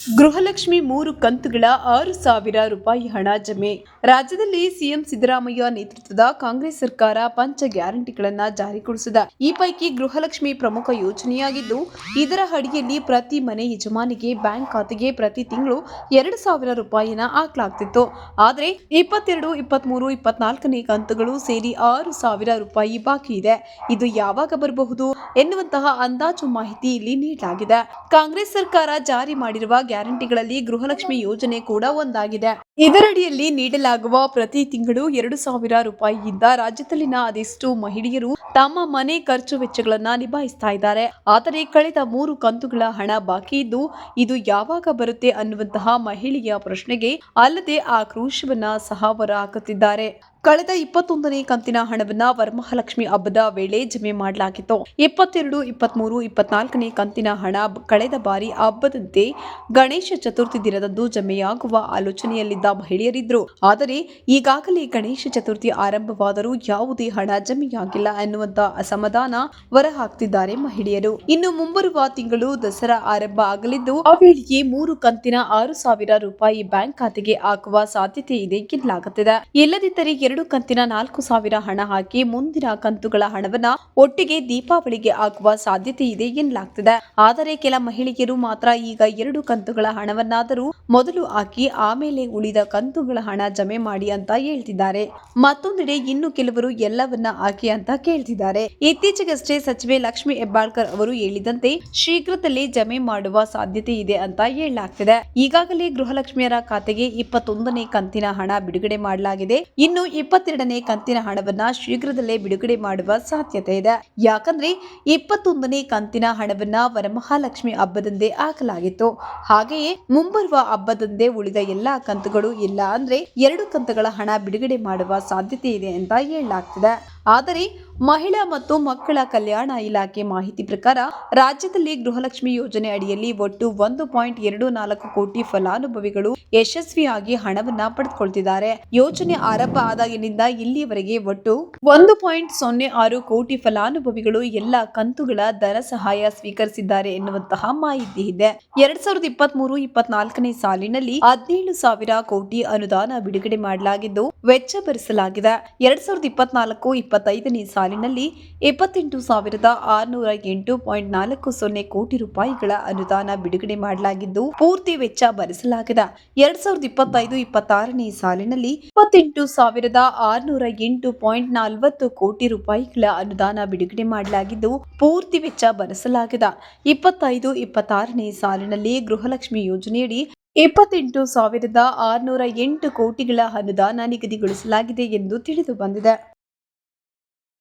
ಗೃಹಲಕ್ಷ್ಮಿ ಮೂರು ಕಂತುಗಳ ಆರು ಸಾವಿರ ರೂಪಾಯಿ ಹಣ ಜಮೆ. ರಾಜ್ಯದಲ್ಲಿ ಸಿಎಂ ಸಿದ್ದರಾಮಯ್ಯ ನೇತೃತ್ವದ ಕಾಂಗ್ರೆಸ್ ಸರ್ಕಾರ ಪಂಚ ಗ್ಯಾರಂಟಿಗಳನ್ನ ಜಾರಿಗೊಳಿಸಿದ ಈ ಪೈಕಿ ಗೃಹಲಕ್ಷ್ಮಿ ಪ್ರಮುಖ ಯೋಜನೆಯಾಗಿದ್ದು, ಇದರ ಅಡಿಯಲ್ಲಿ ಪ್ರತಿ ಮನೆ ಯಜಮಾನಿಗೆ ಬ್ಯಾಂಕ್ ಖಾತೆಗೆ ಪ್ರತಿ ತಿಂಗಳು ಎರಡು ಸಾವಿರ ರೂಪಾಯಿನ ಹಾಕಲಾಗ್ತಿತ್ತು. ಆದರೆ ಇಪ್ಪತ್ತೆರಡು, ಇಪ್ಪತ್ಮೂರು, ಇಪ್ಪತ್ನಾಲ್ಕನೇ ಕಂತುಗಳು ಸೇರಿ ಆರು ಸಾವಿರ ರೂಪಾಯಿ ಬಾಕಿ ಇದೆ. ಇದು ಯಾವಾಗ ಬರಬಹುದು ಎನ್ನುವಂತಹ ಅಂದಾಜು ಮಾಹಿತಿ ಇಲ್ಲಿ ನೀಡಲಾಗಿದೆ. ಕಾಂಗ್ರೆಸ್ ಸರ್ಕಾರ ಜಾರಿ ಮಾಡಿರುವ ಗ್ಯಾರಂಟಿಗಳಲ್ಲಿ ಗೃಹಲಕ್ಷ್ಮಿ ಯೋಜನೆ ಕೂಡ ಒಂದಾಗಿದೆ. ಇದರಡಿಯಲ್ಲಿ ನೀಡಲಾಗುವ ಪ್ರತಿ ತಿಂಗಳು ಎರಡು ಸಾವಿರ ರೂಪಾಯಿಯಿಂದ ರಾಜ್ಯದಲ್ಲಿನ ಅದೆಷ್ಟು ಮಹಿಳೆಯರು ತಮ್ಮ ಮನೆ ಖರ್ಚು ವೆಚ್ಚಗಳನ್ನ ನಿಭಾಯಿಸ್ತಾ ಇದ್ದಾರೆ. ಆದರೆ ಕಳೆದ ಮೂರು ಕಂತುಗಳ ಹಣ ಬಾಕಿ ಇದ್ದು, ಇದು ಯಾವಾಗ ಬರುತ್ತೆ ಅನ್ನುವಂತಹ ಮಹಿಳೆಯ ಪ್ರಶ್ನೆಗೆ ಅಲ್ಲದೆ ಆಕ್ರೋಶವನ್ನ ಸಹ ಹೊರಹಾಕುತ್ತಿದ್ದಾರೆ ಕಳೆದ ಇಪ್ಪತ್ತೊಂದನೇ ಕಂತಿನ ಹಣವನ್ನ ವರಮಹಾಲಕ್ಷ್ಮಿ ಹಬ್ಬದ ವೇಳೆ ಜಮೆ ಮಾಡಲಾಗಿತ್ತು. ಇಪ್ಪತ್ತೆರಡು, ಇಪ್ಪತ್ಮೂರು, ಇಪ್ಪತ್ನಾಲ್ಕನೇ ಕಂತಿನ ಹಣ ಕಳೆದ ಬಾರಿ ಹಬ್ಬದಂತೆ ಗಣೇಶ ಚತುರ್ಥಿ ದಿನದಂದು ಜಮೆಯಾಗುವ ಆಲೋಚನೆಯಲ್ಲಿದ್ದ ಮಹಿಳೆಯರಿದ್ದರು ಆದರೆ, ಈಗಾಗಲೇ ಗಣೇಶ ಚತುರ್ಥಿ ಆರಂಭವಾದರೂ ಯಾವುದೇ ಹಣ ಜಮೆಯಾಗಿಲ್ಲ ಎನ್ನುವಂತ ಅಸಮಾಧಾನ ಹೊರಹಾಕ್ತಿದ್ದಾರೆ ಮಹಿಳೆಯರು. ಇನ್ನು ಮುಂಬರುವ ತಿಂಗಳು ದಸರಾ ಆರಂಭ ಆಗಲಿದ್ದು, ಆ ವೇಳೆಗೆ ಮೂರು ಕಂತಿನ ಆರು ಸಾವಿರ ರೂಪಾಯಿ ಬ್ಯಾಂಕ್ ಖಾತೆಗೆ ಹಾಕುವ ಸಾಧ್ಯತೆ ಇದೆ ಎನ್ನಲಾಗುತ್ತಿದೆ. ಇಲ್ಲದಿದ್ದರೆ ಎರಡು ಕಂತಿನ ನಾಲ್ಕು ಸಾವಿರ ಹಣ ಹಾಕಿ ಮುಂದಿನ ಕಂತುಗಳ ಹಣವನ್ನ ಒಟ್ಟಿಗೆ ದೀಪಾವಳಿಗೆ ಹಾಕುವ ಸಾಧ್ಯತೆ ಇದೆ ಎನ್ನಲಾಗ್ತಿದೆ. ಆದರೆ ಕೆಲ ಮಹಿಳೆಯರು ಮಾತ್ರ ಈಗ ಎರಡು ಕಂತುಗಳ ಹಣವನ್ನಾದರೂ ಮೊದಲು ಹಾಕಿ ಆಮೇಲೆ ಉಳಿದ ಕಂತುಗಳ ಹಣ ಜಮೆ ಮಾಡಿ ಅಂತ ಹೇಳ್ತಿದ್ದಾರೆ. ಮತ್ತೊಂದೆಡೆ ಇನ್ನು ಕೆಲವರು ಎಲ್ಲವನ್ನ ಹಾಕಿ ಅಂತ ಕೇಳ್ತಿದ್ದಾರೆ. ಇತ್ತೀಚೆಗಷ್ಟೇ ಸಚಿವೆ ಲಕ್ಷ್ಮಿ ಹೆಬ್ಬಾಳ್ಕರ್ ಅವರು ಹೇಳಿದಂತೆ ಶೀಘ್ರದಲ್ಲೇ ಜಮೆ ಮಾಡುವ ಸಾಧ್ಯತೆ ಇದೆ ಅಂತ ಹೇಳಲಾಗ್ತಿದೆ. ಈಗಾಗಲೇ ಗೃಹಲಕ್ಷ್ಮಿಯರ ಖಾತೆಗೆ ಇಪ್ಪತ್ತೊಂದನೇ ಕಂತಿನ ಹಣ ಬಿಡುಗಡೆ ಮಾಡಲಾಗಿದೆ. ಇನ್ನು ಇಪ್ಪತ್ತೆರಡನೇ ಕಂತಿನ ಹಣವನ್ನ ಶೀಘ್ರದಲ್ಲೇ ಬಿಡುಗಡೆ ಮಾಡುವ ಸಾಧ್ಯತೆ ಇದೆ. ಯಾಕಂದ್ರೆ ಇಪ್ಪತ್ತೊಂದನೇ ಕಂತಿನ ಹಣವನ್ನ ವರಮಹಾಲಕ್ಷ್ಮಿ ಹಬ್ಬದಂದೇ ಹಾಕಲಾಗಿತ್ತು. ಹಾಗೆಯೇ ಮುಂಬರುವ ಹಬ್ಬದಂದೇ ಉಳಿದ ಎಲ್ಲಾ ಕಂತುಗಳು ಇಲ್ಲ ಅಂದ್ರೆ ಎರಡು ಕಂತುಗಳ ಹಣ ಬಿಡುಗಡೆ ಮಾಡುವ ಸಾಧ್ಯತೆ ಇದೆ ಅಂತ ಹೇಳಲಾಗ್ತಿದೆ. ಆದರೆ ಮಹಿಳಾ ಮತ್ತು ಮಕ್ಕಳ ಕಲ್ಯಾಣ ಇಲಾಖೆ ಮಾಹಿತಿ ಪ್ರಕಾರ ರಾಜ್ಯದಲ್ಲಿ ಗೃಹಲಕ್ಷ್ಮಿ ಯೋಜನೆ ಅಡಿಯಲ್ಲಿ ಒಟ್ಟು ಒಂದು ಪಾಯಿಂಟ್ ಎರಡು ನಾಲ್ಕು ಕೋಟಿ ಫಲಾನುಭವಿಗಳು ಯಶಸ್ವಿಯಾಗಿ ಹಣವನ್ನ ಪಡೆದುಕೊಳ್ತಿದ್ದಾರೆ. ಯೋಜನೆ ಆರಂಭ ಆದಾಗಿನಿಂದ ಇಲ್ಲಿಯವರೆಗೆ ಒಟ್ಟು ಒಂದು ಪಾಯಿಂಟ್ ಸೊನ್ನೆ ಆರು ಕೋಟಿ ಫಲಾನುಭವಿಗಳು ಎಲ್ಲ ಕಂತುಗಳ ದರ ಸಹಾಯ ಸ್ವೀಕರಿಸಿದ್ದಾರೆ ಎನ್ನುವಂತಹ ಮಾಹಿತಿ ಇದೆ. ಎರಡ್ ಸಾವಿರದ ಇಪ್ಪತ್ತ್ ಮೂರು ಇಪ್ಪತ್ನಾಲ್ಕನೇ ಸಾಲಿನಲ್ಲಿ ಹದಿನೇಳು ಸಾವಿರ ಕೋಟಿ ಅನುದಾನ ಬಿಡುಗಡೆ ಮಾಡಲಾಗಿದ್ದು ವೆಚ್ಚ ಭರಿಸಲಾಗಿದೆ. ಎರಡ್ ಸಾವಿರದ ಇಪ್ಪತ್ನಾಲ್ಕು ಇಪ್ಪತ್ತೈದನೇ ಸಾಲಿನಲ್ಲಿ ಇಪ್ಪತ್ತೆಂಟು ಸಾವಿರದ ಆರುನೂರ ಎಂಟು ಪಾಯಿಂಟ್ ನಾಲ್ಕು ಸೊನ್ನೆ ಕೋಟಿ ರೂಪಾಯಿಗಳ ಅನುದಾನ ಬಿಡುಗಡೆ ಮಾಡಲಾಗಿದ್ದು, ಪೂರ್ತಿ ವೆಚ್ಚ ಭರಿಸಲಾಗಿದೆ ಎರಡ್ ಸಾವಿರದ ಇಪ್ಪತ್ತೈದು ಇಪ್ಪತ್ತಾರನೇ ಸಾಲಿನಲ್ಲಿ ಇಪ್ಪತ್ತೆಂಟು ಸಾವಿರದ ಆರುನೂರ ಎಂಟು ಪಾಯಿಂಟ್ ನಲವತ್ತು ಕೋಟಿ ರೂಪಾಯಿಗಳ ಅನುದಾನ ಬಿಡುಗಡೆ ಮಾಡಲಾಗಿದ್ದು, ಪೂರ್ತಿ ವೆಚ್ಚ ಭರಿಸಲಾಗಿದೆ ಇಪ್ಪತ್ತೈದು ಇಪ್ಪತ್ತಾರನೇ ಸಾಲಿನಲ್ಲಿ ಗೃಹಲಕ್ಷ್ಮಿ ಯೋಜನೆಯಡಿ ಇಪ್ಪತ್ತೆಂಟು ಸಾವಿರದ ಆರುನೂರ ಎಂಟು ಕೋಟಿಗಳ ಅನುದಾನ ನಿಗದಿಗೊಳಿಸಲಾಗಿದೆ ಎಂದು ತಿಳಿದು ಬಂದಿದೆ.